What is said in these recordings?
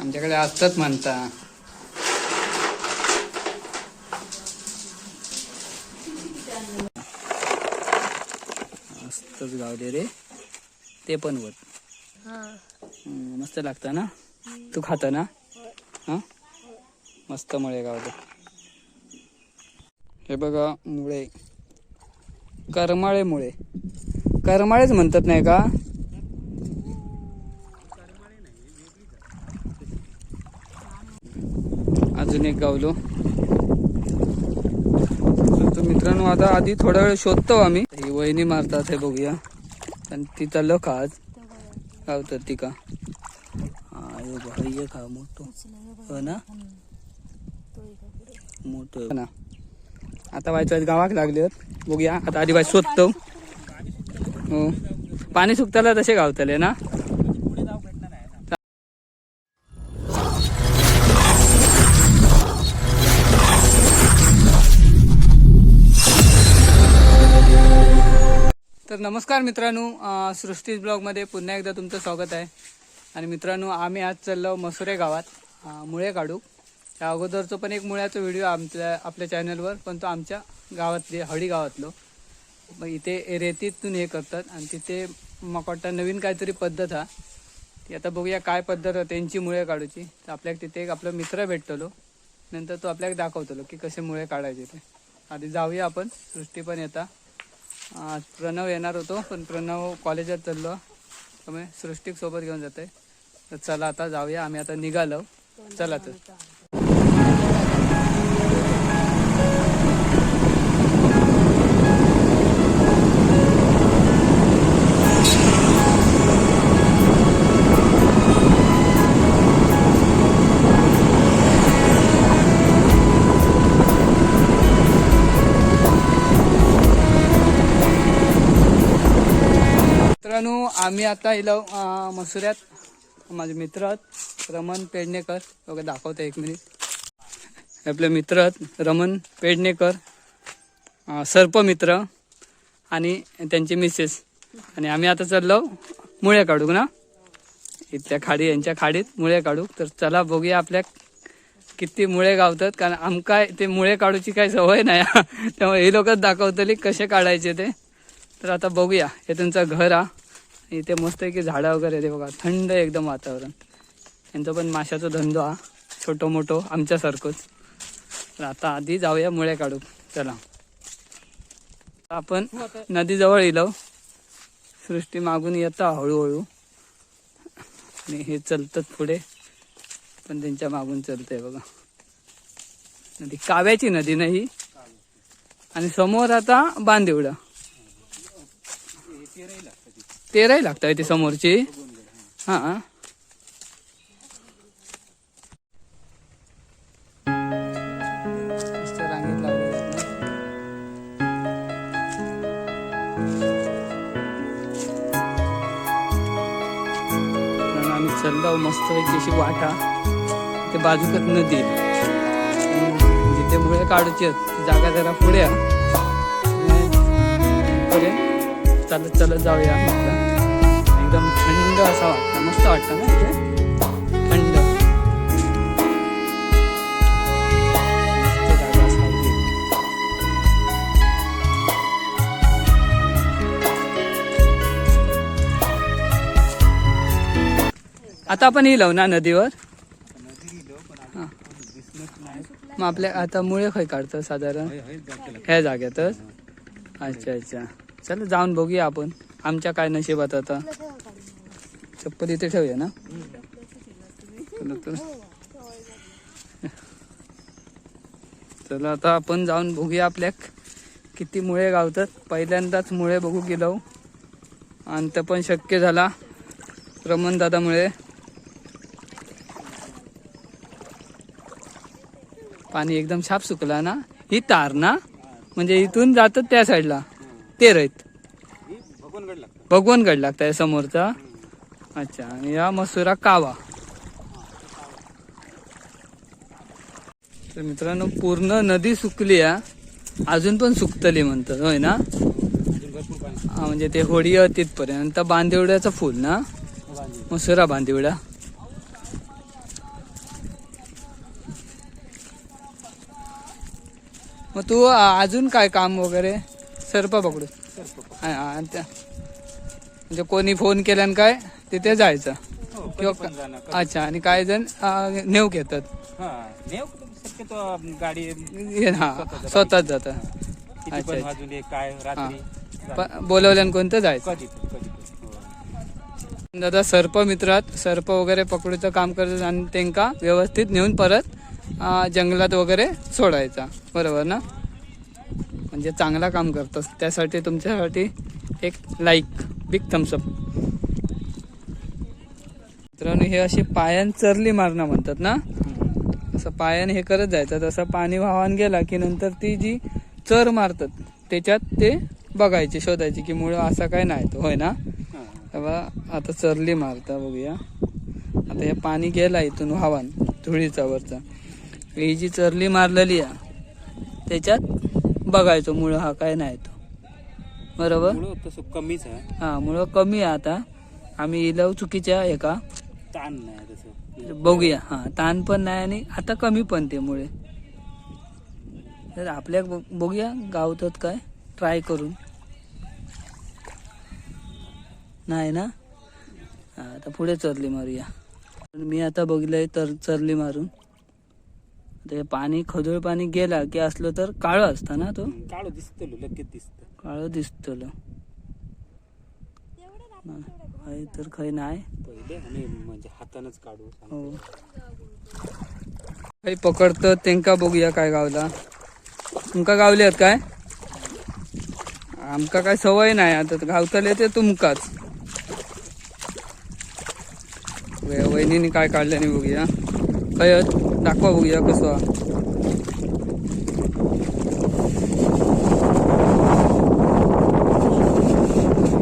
आमच्याकडे असतात म्हणता. मस्तच गावले रे ते पण हम्म, मस्त लागतं ना? तू खाता ना? हा? मस्त मुळे गावले हे बघा मुळे. करमाळे मुळे करमाळेच म्हणतात नाही का? अजून एक गावलो. तर मित्रांनो आता आधी थोडा वेळ शोधतो आम्ही. ही वहिनी मारतात हे बघूया. आणि ती चाललो का आज? गावतात ती का? हा हे का मोठं? हो ना? मोठं हो ना? आता व्हायचं गावाक लागले बघूया आता आधी वाय शोधतो. हो. पाणी सुकताला तसे गावतले ना? नमस्कार मित्रांनो सृष्टीज ब्लॉगमध्ये पुन्हा एकदा तुमचं स्वागत आहे. आणि मित्रांनो आम्ही आज चाललो मसुरे गावात मुळे काढू. त्या अगोदरचं पण एक मुळ्याचा व्हिडिओ आमच्या आपल्या चॅनलवर पण तो आमच्या गावातले हळी गावातलो. मग इथे रेतीतून हे करतात आणि तिथे मग वाटतं नवीन काहीतरी पद्धत हा. ती आता बघूया काय पद्धत त्यांची मुळे काढूची. तर आपल्याला तिथे एक आपला मित्र भेटतलो. नंतर तो आपल्याला दाखवतलो की कसे मुळे काढायचे ते. आधी जाऊया आपण सृष्टी पण येता. प्रणव येणार होतो पण प्रणव कॉलेजात चाललो. त्यामुळे सृष्टिक सोबत घेऊन जाते तर चला आता जाऊया. आम्ही आता निघालो. चला तर. आता इलो मसुऱ्यात माझे मित्र आहेत रमण पेडणेकर. बघा दाखवतो एक मिनिट आपले मित्र आहेत रमण पेडणेकर सर्प सर्पमित्र आणि त्यांची मिसेस आणि आम्ही आता चाललो मुळे काढू ना इथल्या खाडी यांच्या खाडीत मुळे काढू. तर चला बघूया आपल्या किती मुळे गावतात कारण आमका ते मुळे काढूची काही सवय नाही त्यामुळे हे लोकच दाखवतली कसे काढायचे ते. तर आता बघूया हे त्यांचं घर हा? इथे मस्त की झाडं वगैरे ते बघा थंड एकदम वातावरण. यांचा पण माशाचा धंदो हा छोटो मोठो आमच्यासारखंच. तर आता आधी जाऊया मुळे काढू चला. आपण नदीजवळ येलो सृष्टी मागून येता हळूहळू. आणि हे चलतात पुढे. पण त्यांच्या मागून चलतंय बघा. नदी काव्याची नदी नाही आणि समोर आता बांदिवडा. तेराही लागत ती समोरची. हा. आहे चाललो मस्त अशी वाटा. ते बाजूकच नदी. आहे. जिथे मुळे काढूची जागा जरा आहे. पुढे चालत चालत जाऊया. म्हटलं एकदम थंड असा वाटतं. मस्त वाटतं ना इथे? थंड. आता आपण येलो ना नदीवर. मग आपल्या आता मुळे खय काढतं साधारण? ह्या जाग्यातच अच्छा अच्छा. चल जाऊन बघूया आपण. आमच्या काय नशिबात आता. चप्पल इथे ठेवूया ना? चला आता आपण जाऊन बघूया आपल्या किती मुळे गावतात. पहिल्यांदाच मुळे बघू गेलो. आणि तर पण शक्य झाला. रमण दादामुळे. पाणी एकदम छाप सुकला ना? ही तार ना? म्हणजे इथून जातात त्या साईडला ते राहत भगवानगड लागताय समोरचा. अच्छा आणि या मसुरा कावा. तर मित्रांनो पूर्ण नदी सुकली आहे. अजून पण सुकतली म्हणतात होय ना? हा, म्हणजे ते होडी आहे तिथपर्यंत बांदिवड्याचं फुल ना? मसुरा बांदिवडा. मग तू अजून काय काम वगैरे? सरपा पकडू. हा, हा, त्या- म्हणजे कोणी फोन केल्यान काय तिथे जायचं. किंवा अच्छा आणि काही जण घेतात हा नेव शक्यतो गाडी हा स्वतःच किती अच्छा, बोलवल्यान कोणतं जायचं. हो. दादा सर्प मित्रात सर्प वगैरे पकडूचं काम करतात आणि त्यांका व्यवस्थित नेऊन परत जंगलात वगैरे सोडायचा. बरोबर ना? म्हणजे चांगला काम करतात त्यासाठी तुमच्यासाठी एक लाईक बिग थम्सअप मित्रांनो हे असे पायान चरली मारणं म्हणतात ना? असं पायाने हे करत जायचं. तसं पाणी वाहन गेला की नंतर ती जी चर मारतात त्याच्यात ते बघायचे शोधायचे की मुळं असा काय नाही तो. होय ना? हा. तेव्हा आता चरली मारता बघूया. आता हे पाणी गेला इथून वाहन धुळीचा वरचा. ही जी चरली मारलेली आहे त्याच्यात बघायचो मुळ हा काय नाही तो. बरोबर? तसं कमीच आहे. हा मुळ कमी आहे आता. आम्ही इलव चुकीच्या आहे का? ताण नाही तसं. बघूया. हा ताण पण नाही आणि आता कमी पण ते मुळे. तर आपल्या बघूया गावतात काय? ट्राय करून. नाही ना? हा आता पुढे चरली मारूया. मी आता बघितलंय तर चरली मारून. ते पाणी खदोळ पाणी गेला की असलं तर काळं असतं ना तो? काळ दिसत लगेच दिसत. काळं दिसतलं. काही तर काही नाही. पहिले म्हणजे हातानच काढू. हो. काही पकडतं तेंका बघूया काय गावला. तुमका गावले आहेत काय? आमका काय सवय नाही आता गावतले ते तुमकाच. बघूया, वहिनीने काय काढल्याने बघूया. काय आहेत? दाखवा बघूया कसं.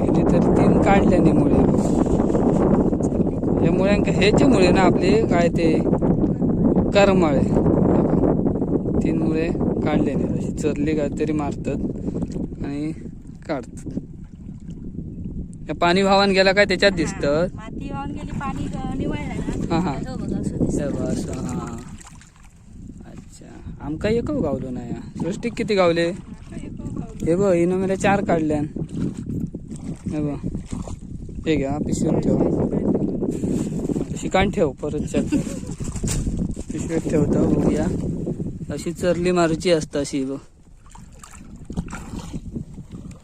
हिने तर तीन काढल्याने मुळे. या मुळ्यांका ह्याचे मुळे ना आपले काय ते करमाळे. तीन मुळे काढले नाही. अशी चरली काहीतरी मारतात आणि काढतात. या पाणी वाहन गेला काय त्याच्यात दिसतं? माती वाहून गेली पाणी ग- निवळलं ना. हा हा. असं. हे. आमका एक गावलो नाही. या सृष्टीक किती गावले? हे बघ हिनं मला चार काढल्यान हे बघ. हे घ्या पिशवीत ठेव. शिकाण ठेव परत चार. पिशवीत ठेवतो बघूया. अशी चरली मारूची असता अशी बघ.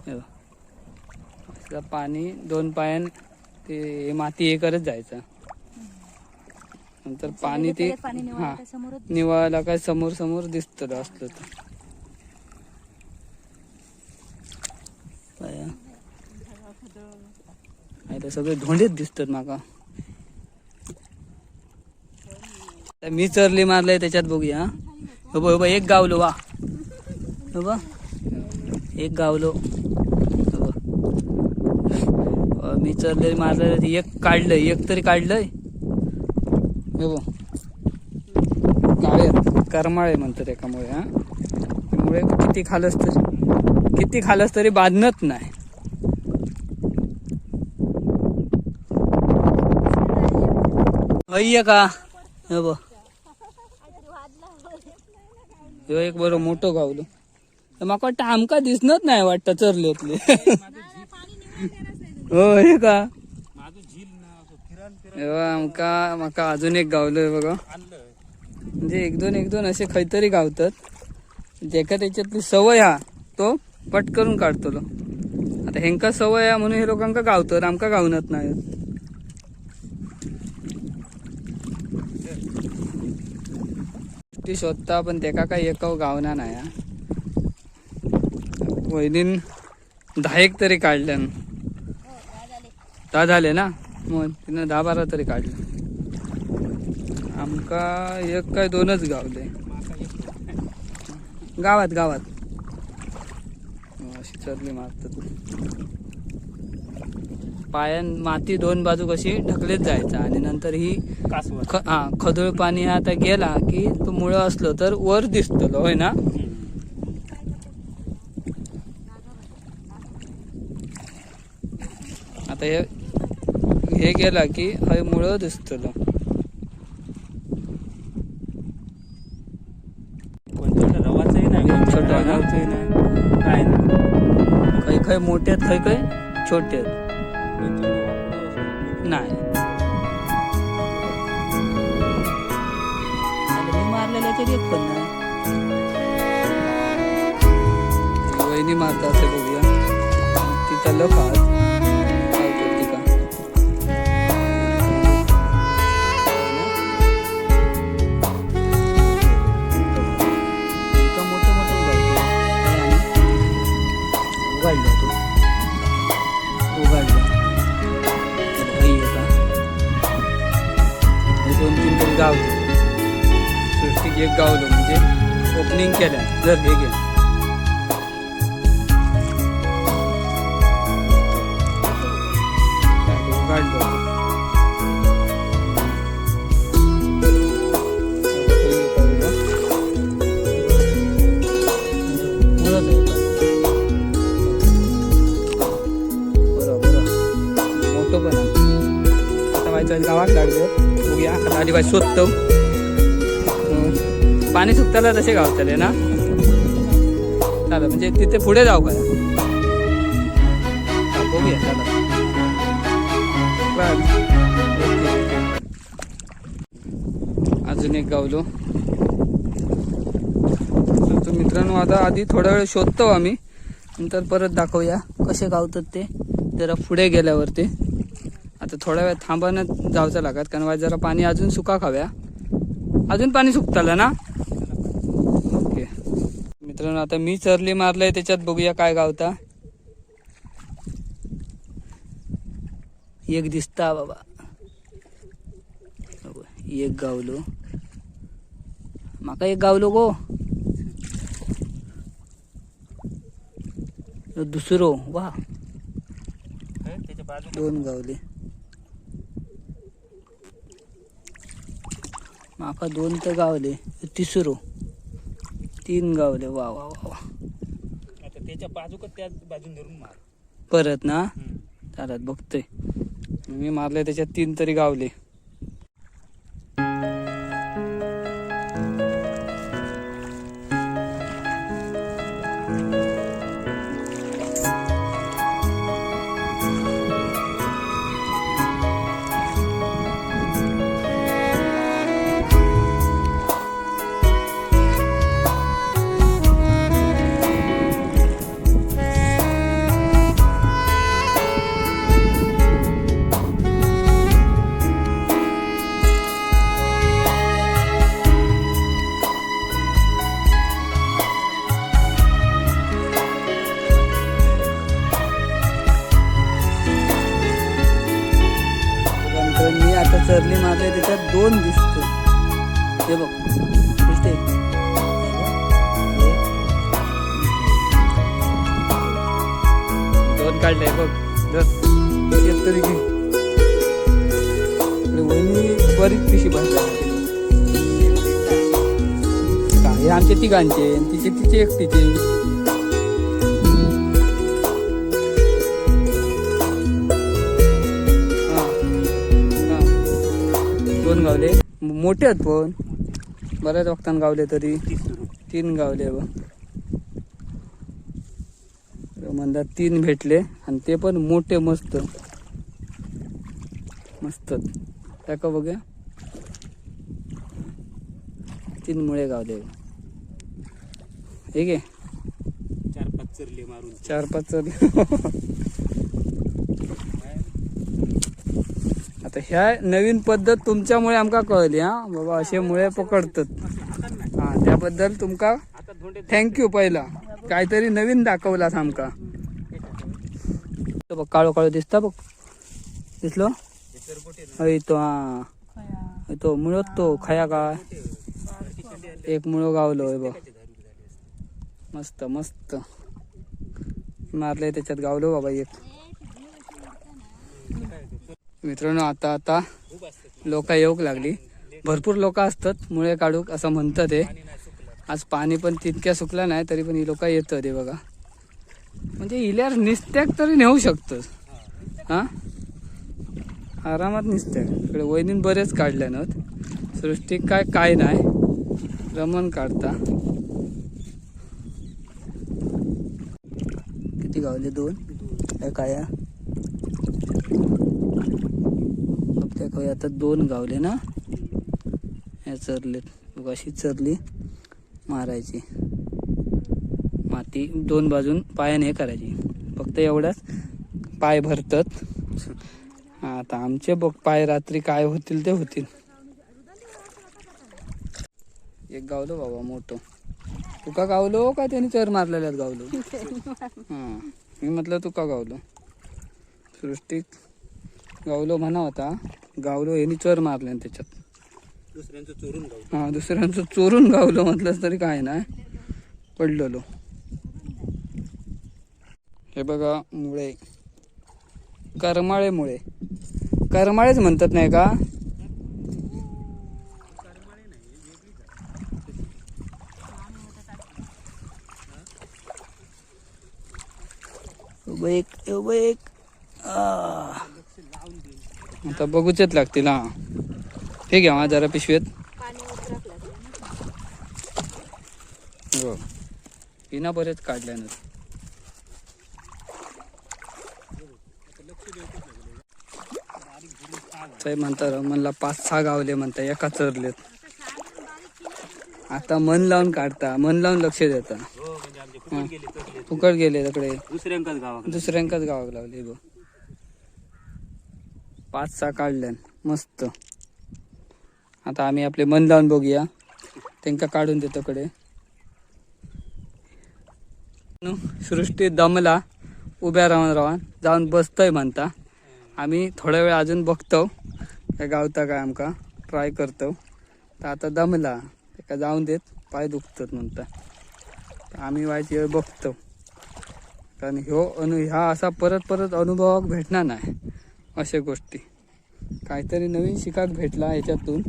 हे पाणी दोन पायान ते माती हे करत जायचं. नंतर पाणी ते सगळीकडे पाणी निवळलं हा. निवाळायला काय समोर समोर दिसत असलं तर. सगळे धोंडेच दिसतात माका मी चरली मारलंय त्याच्यात बघूया हो. बघ, एक गावलो वा. हो बघ. एक गावलो. मी चरले मारलं एक काढलंय एक तरी काढलंय. काळे करमाळे म्हणतात एकामुळे हा. त्यामुळे किती खालस तर किती खालस तरी बांधणत नाही. अय्य का हे बघ. ह्यो एक बरं मोठं गावलो तर माका वाटतं आमका दिसणत नाही वाटतं चरलेतले. हो हे का माझं झील ना असं फिरान फिरान हे बघ, आमका माका अजून एक गावलोय बघा. म्हणजे एक दोन एक दोन असे खैतरी गावतात. जेका त्याच्यातली सवय हा तो पट करून काढतो आता हेंका सवय हा म्हणून हे लोकांका गावतात आमका गावनत नाही. ती शोधता पण तेका काही एका गावना नाही हा. वहिनीन दहा एक तरी काढल्यान. दहा झाले ना? मग तिनं दहा बारा तरी काढले. आमका एक काय दोनच गावले गावात गावात. हो, अशी चरली मारतात. पायान माती दोन बाजू कशी ढकलेत जायचा आणि नंतर ही ख हा खदोळ पाणी हा आता गेला की तो मुळं असलो तर वर दिसतलो होय ना? आता हे हे गेला की हय मुळं दिसतलो. रवाचंही नाही छोटं नाही काय नाही काही काही मोठे आहेत काही काही छोटे आहेत. नाही. आता मी मारलेल्याच्यात एक पण नाही. वहिनी मारता असे बघूया. तिथं लफात दोन तीन सृष्टीक एक गावलो म्हणजे ओपनिंग केल्या जर हे घे बरं गावात लागले. बघूया. आता आधी बाई शोधतो. पाणी सुकताला तसे गावतले ना? चालेल म्हणजे तिथे पुढे जाऊ का? बघूया चला. अजून एक गावलो. मित्रांनो आता आधी थोडा वेळ शोधतो आम्ही. नंतर परत दाखवूया कसे गावतात ते. जरा पुढे गेल्यावरती. ते थोड्या वेळ थांबण्यात जावचं लागत कारण वाज जरा पाणी अजून सुका खाव्या अजून पाणी सुकतालं ना? ओके. मित्रांनो आता मी चरली मारलंय त्याच्यात बघूया काय गावता. एक दिसता बाबा. एक गावलो. माका एक गावलो गो. दुसरो वा. दोन गावले. माका दोन तर गावले तिसरो. तीन गावले वा वा वा वा. आता त्याच्या बाजूक त्याच बाजून धरून मार. परत ना. चालत बघतोय. मी मारले त्याच्यात तीन तरी गावले. एकटीचे दोन गावले? मोठे आहेत पण. बऱ्याच वक्तान गावले तरी. तीन गावले म्हणतात तीन भेटले आणि ते पण मोठे मस्त. मस्त. त्या का बघ्या. तीन मुळे गावले. ठीक आहे. चार पाच चरले मारून. चार पाच आता ह्या नवीन पद्धत तुमच्यामुळे आमका कळली हा. बाबा असे मुळे पकडतात. हा त्याबद्दल तुमका थँक्यू पहिला. काहीतरी नवीन दाखवलास आमका. तो बघ काळो काळो दिसता बघ. दिसलो? हय तो हा. तो मुळत तो खाया का एक मुळो गावलो बघ. मस्त मस्त. मारले त्याच्यात गावलो बाबा एक. मित्रांनो आता आता लोक येऊक लागली. भरपूर लोक असतात मुळे काढूक असं म्हणतात हे. आज पाणी पण तितक्या सुकलं नाही तरी पण ही लोक येतं हे बघा. म्हणजे इल्यार निस्त्याक तरी नेऊ शकतोस. हा? आरामात निसत्याक. इकडे वहिनीन बरेच काढल्या नव्हत सृष्टी काय काय नाही. रमण काढता. किती गावले दोन. काय. काय आता दोन गावले ना? या चरलेत. अशी चरली मारायची. माती दोन बाजून पायाने हे करायची. फक्त एवढ्याच पाय भरतात. आता आमचे बघ पाय रात्री काय होतील ते होतील. एक गावलो बाबा मोठं. तुका गावलो का त्याने चर मारलेल्यात गावलो? हा. मी म्हटलं तुका गावलो. सृष्टीक गावलो म्हणा होता गावलो यांनी चर मारले त्याच्यात. दुसऱ्यांचं चोरून हा दुसऱ्यांचं चोरून गावलो म्हटलंच तरी काय नाही पडलेलो. हे बघा मुळे. करमाळे मुळे करमाळेच म्हणतात नाही का? एक एक आता बघूचेच लागतील हा. हे घ्या हा जरा पिशवेत. पाणी हो. हिना बरेच काढल्यानंतर म्हणतात पाच सहा गावले म्हणता एका चरलेत. आता मन लावून काढता मन लावून लक्ष देता. फुकट गेले तर फुकट गेले तिकडे. दुसऱ्यांकाच गावाकडे. दुसऱ्यांकाच गावाक लावले गो पाच सहा काढल्यान मस्त. आता आम्ही आपले मन लावून बघूया. त्यांका काढून देतो कडे सृष्टी दमला उभ्या राहून राहून. जाऊन बसतोय म्हणता. आम्ही थोडा वेळ अजून बघतो. काय गावता काय आमका? ट्राय करतो. तर आता दमला. का जाऊन देत पाय दुखतात म्हणता. आम्ही व्हायची वेळ बघतो. कारण ह्यो अनु ह्या असा परत परत अनुभवाक भेटणार नाही अशा गोष्टी. काहीतरी नवीन शिकाक भेटला ह्याच्यातून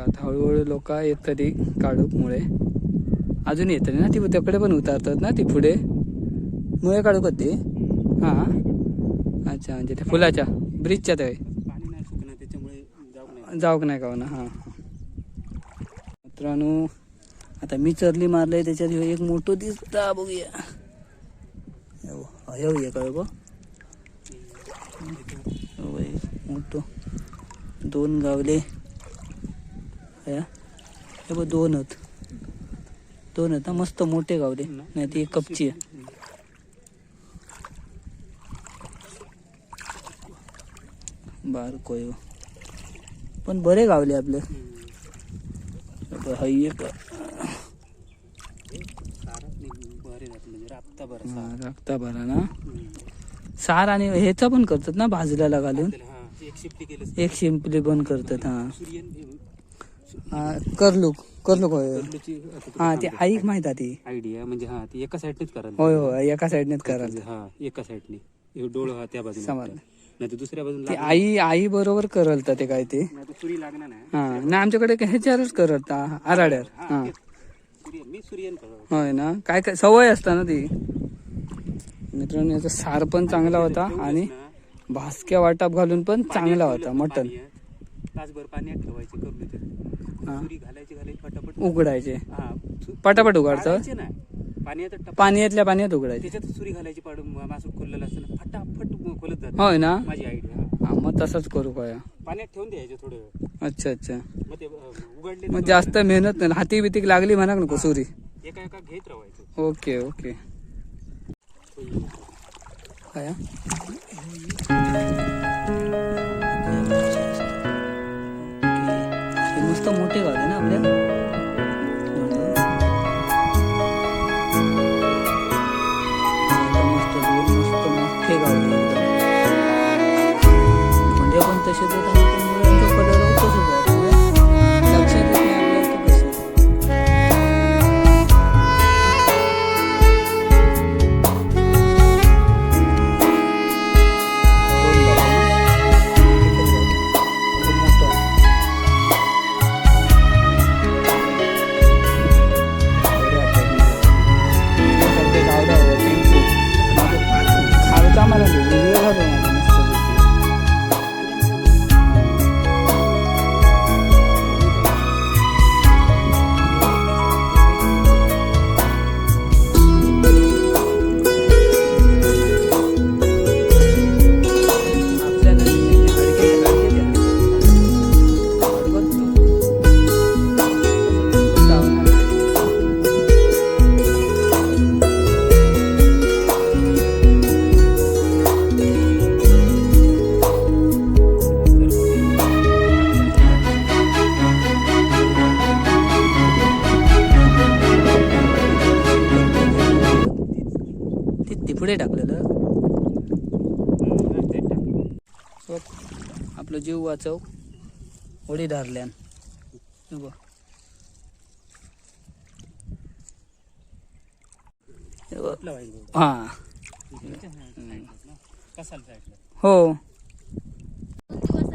आता हळूहळू लोक येत तरी काढूकमुळे. अजून येत ना ती त्याकडे पण उतारतात ना ती पुढे. मुळे काढू का ते हां. अच्छा म्हणजे त्या फुलाच्या ब्रिजच्या ते पाणी नाही सुकणार त्याच्यामुळे जाऊ नाही. जाऊक नाही का ना हां. मित्रांनो आता मी चरली मारलंय त्याच्यात ह्यो एक मोठं दिसता बघूया. येऊ ये काय मोठं दोन गावले. हे हे बघ दोन आहेत दोन आहेत ना मस्त मोठे गावले. नाही ती एक कपची. आहे बारकोय पण बरे गावले आपले. एक म्हणजे राबता बरं हा, ना. सार आणि ह्याचा पण करतात ना भाजल्याला घालून? हा एक शिंपली पण करतात हा. हा करलूक करलूक होय. आता हा ते. ऐक माहीत आहे ती. आयडिया म्हणजे हा ती एका साईडनेच करायला होय होय एका साईडनेच हा एका साईडने डोळ हा त्या बाजूने समजलं. नाही तर दुसऱ्या बाजूला ती आई आई बरोबर करलता ते काय ते? नाही तर सुरी लागणार नाही. हा ना आमच्याकडे काय ह्याच्यावरच करलता आराड्यावर. हा हा. तेच. सूर्यन मी सूर्यन करतो. होय ना? काय काय सवय असता ना ती? मित्रांनो याचा सार पण चांगला होता आणि भासक्या वाटाप घालून पण चांगला होता मटन तासभर पाण्यात ठेवायचे हा. सुरी घालायची घालायची फटाफट. उघडायचे. हा सु- पटापट काढायचे नाही. पाण्यात पाण्यातल्या पाण्यात उघडायचे. त्याच्यात सुरी घालायची पाडून मासू खोललेलं असतं फटाफट खोलत जात. होय ना? माझी आयडिया हा मग तसंच करू काय पाण्यात ठेवून द्यायचे थोडं वेळ. अच्छा अच्छा. मग ते उघडले मग जास्त मेहनत नाही हाती बितीक लागली म्हणा नको सुरी एका एका घेत राहायचं ओके ओके. काय? मस्त मोठे गावले ना आपल्या? म्हणजे पण तसे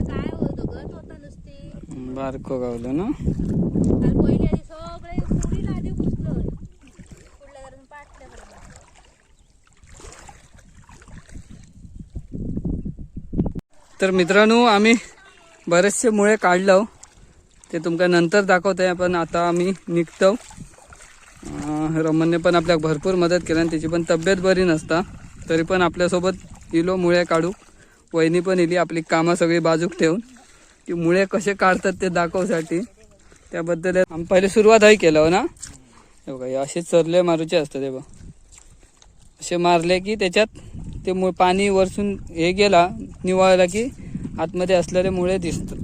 काय होतं गत होता नुसती बारको गावलं ना? पहिल्या तर मित्रांनो आम्ही बरेचसे मुळे काढलं हो. ते तुमका नंतर दाखवतोय पण आता आम्ही निघतो. रमनने रमणने पण आपल्याक भरपूर मदत केली आणि त्याची पण तब्येत बरी नसता. तरी पण आपल्यासोबत इलो मुळे काढू. वहिनी पण इली आपली कामं सगळी बाजूक ठेवून. ती मुळे कसे काढतात ते दाखवसाठी. त्याबद्दल आम्ही पहिले सुरुवातही केलं हो ना. हे बघा हे असे चरले मारूचे असतात हे बघ. असे मारले की त्याच्यात ते मु पाणी वरसून हे गेला निवाळला की आतमध्ये असलेले मुळे दिसतात.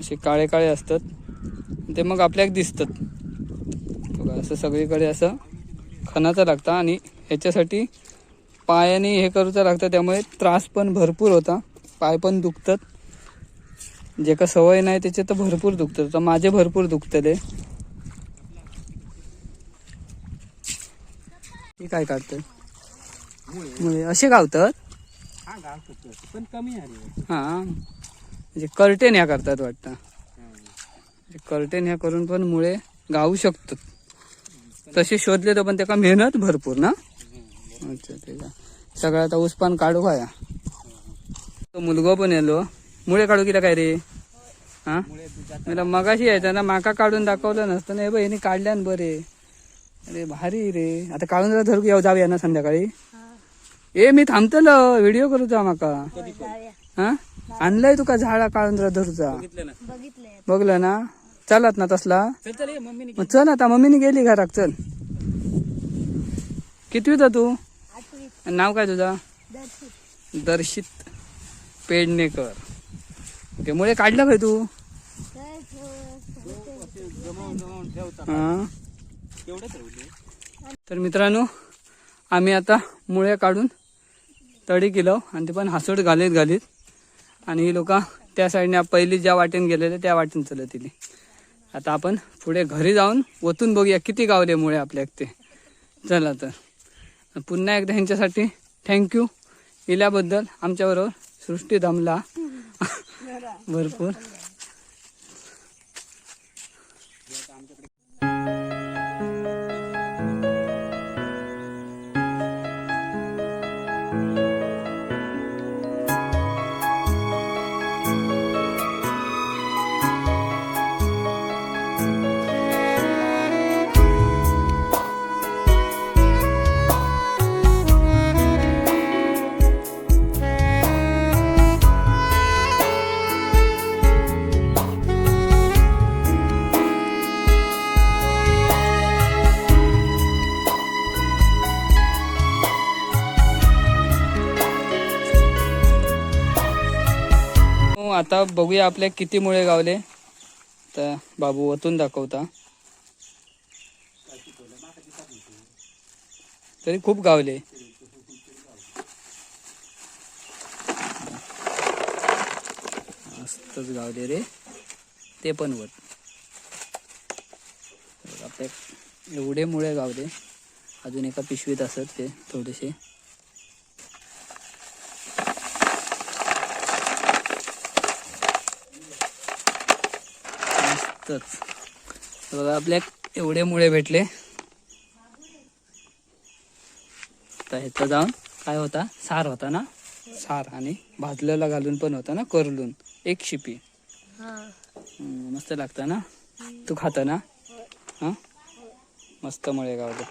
असे काळे काळे असतात. ते मग आपल्याक दिसतात. बघा असं सगळीकडे असं खणाचं लागतं आणि ह्याच्यासाठी पायाने हे करूचं लागतं त्यामुळे त्रास पण भरपूर होता. पाय पण दुखतात. जे का सवय नाही त्याचे तर भरपूर दुखतात. तर माझे भरपूर दुखतले. काय काढतं मुळे. असे गावतात? हा. पण कमी हा. म्हणजे कर्टेन ह्या करतात वाटतं. कर्टेन ह्या करून पण मुळे गावू शकतात तसे शोधले तर पण त्याका मेहनत भरपूर ना? अच्छा ठीक आहे. सगळं आता उसपान काढू खाया तो मुलगो पण येलो. मुळे काढू किती काय रे? हा? मला मगाशी यायचा ना माका काढून दाखवलं नसतं. ना हे बहिणी काढल्यान बरे. अरे भारी रे. आता काढून जरा धरू येऊ जाऊया ना संध्याकाळी? ए मी थांबतलो. व्हिडिओ करूचा माका. हा? आणलंय तुका झाडा काढून जरा धरूचा. बघितलं ना? बघितलंय. बघलं ना? चालत ना तसला? चल आता मम्मीने गेली घराक चल. कितवीत आहे तू? नाव काय तुझा? दर्शित. दर्शित पेडणेकर. ओके मुळे काढलं काय तू? हा तर मित्रांनो आम्ही आता मुळे काढून तडी केलो आणि ते पण हासोड घालीत घालीत. आणि ही लोक त्या साईडने पहिली ज्या वाटेन गेलेले त्या वाटेन चलत इली आता आपण पुढे घरी जाऊन ओतून बघूया किती गावले मुळे आपल्या ते चला तर. पुन्हा एकदा ह्यांच्यासाठी थँक्यू इल्याबद्दल आमच्याबरोबर सृष्टी दमला. भरपूर. आता बघूया आपल्या किती मुळे गावले. तर बाबू ओतून दाखवता. तरी खूप गावले. मस्तच गावले रे. ते पण वत. आपल्या एवढे मुळे गावले. अजून एका पिशवीत असत ते थोडेसे. मस्तच बघा आपल्या एवढे मुळे भेटले. तर ह्याचा जाऊन काय होता? सार होता ना? सार आणि भाजलेला घालून पण होता ना? करलून. एक शिपी. हा. मस्त लागतं ना? तू खाता ना? हां? मस्त मुळे गावले.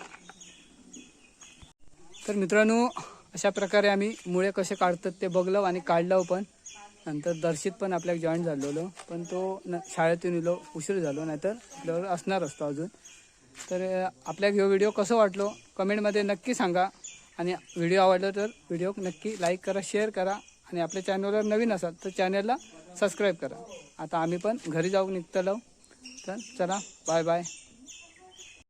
तर मित्रांनो अशा प्रकारे आम्ही मुळे कसे काढतात ते बघलो आणि काढलो पण. नंतर दर्शित पण आपल्याला जॉईन झालेलो. पण तो न शाळेतून इलो उशीर झालो नाहीतर आपल्यावर असणार असतो अजून. तर आपल्याक आपल्याला ह्यो व्हिडिओ कसं वाटलो? कमेंटमध्ये नक्की सांगा. आणि व्हिडिओ आवडला तर व्हिडिओ नक्की लाईक करा शेअर करा. आणि आपल्या चॅनलवर नवीन असाल तर चॅनलला सबस्क्राईब करा. आता आम्ही पण घरी जाऊन निघतलो. तर चला बाय बाय